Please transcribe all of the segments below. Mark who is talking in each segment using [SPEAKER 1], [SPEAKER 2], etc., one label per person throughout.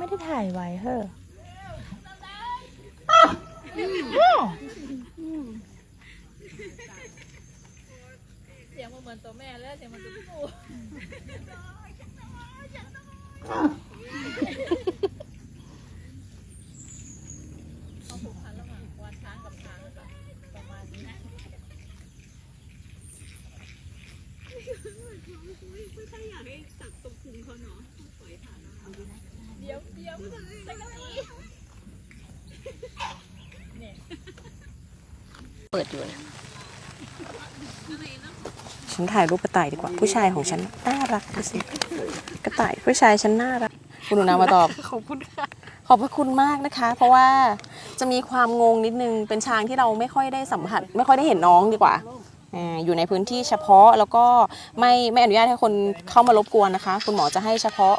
[SPEAKER 1] ไม่ได้ถ่ายไว้เฮ้อ
[SPEAKER 2] เสียงมันเหมือนตัวแม่แล้วเสียงมันตัวผู้เขาผูกพันระหว่างวานช้างกับช้างอะค่ะประมาณนี้นะเดี๋ยว เดี๋ยวสักนาที
[SPEAKER 1] เปิดอยู่นะฉันถ่ายรูปกระต่ายดีกว่า ผู้ชายของฉันน่ารักดูสิกระต่ายผู้ชายฉันน่ารัก คุณหนูนามาตอบ
[SPEAKER 2] ขอบคุณค่ะ
[SPEAKER 1] ขอบพระคุณมากนะคะ เพราะว่าจะมีความงงนิดนึงเป็นช้างที่เราไม่ค่อยได้สัมผัส ไม่ค่อยได้เห็นน้องดีกว่า อยู่ในพื้นที่เฉพาะแล้วก็ไม่ไม่อนุญาตให้คนเข้ามารบกวนนะคะ คุณหมอจะให้เฉพาะ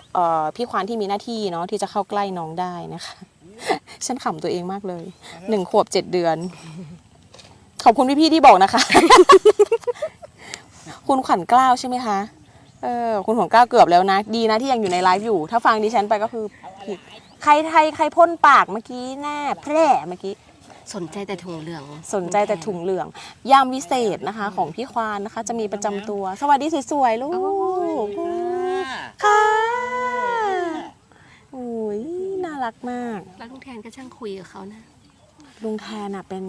[SPEAKER 1] พี่ควานที่มีหน้าที่เนาะที่จะเข้าใกล้น้องได้นะคะ ฉันขำตัวเองมากเลยหนึ่งขวบเจ็ดเดือน ขอบคุณพี่ๆที่บอกนะคะ คุณขวัญกล้าวใช่ไหมคะเออคุณขวัญกล้าวเกือบแล้วนะ ดีนะที่ยังอยู่ในไลฟ์อยู่ ถ้าฟังดิฉันไปก็คือผิดใครไทยใครพ่นปากเมื่อกี้แน่แพร่เมื่อกี้
[SPEAKER 3] สนใจแต่ถุงเหลือง
[SPEAKER 1] สนใจแต่ถุงเหลือง ยามวิเศษนะคะของพี่ควานนะคะ จะมีประจำตัว สวัสดีสวยๆลูกค่ะโอ้ยน่ารักมาก
[SPEAKER 3] แล้วลุงแทนก็ช่างคุยกับเขานะ
[SPEAKER 1] ลุงแทนอะเป็น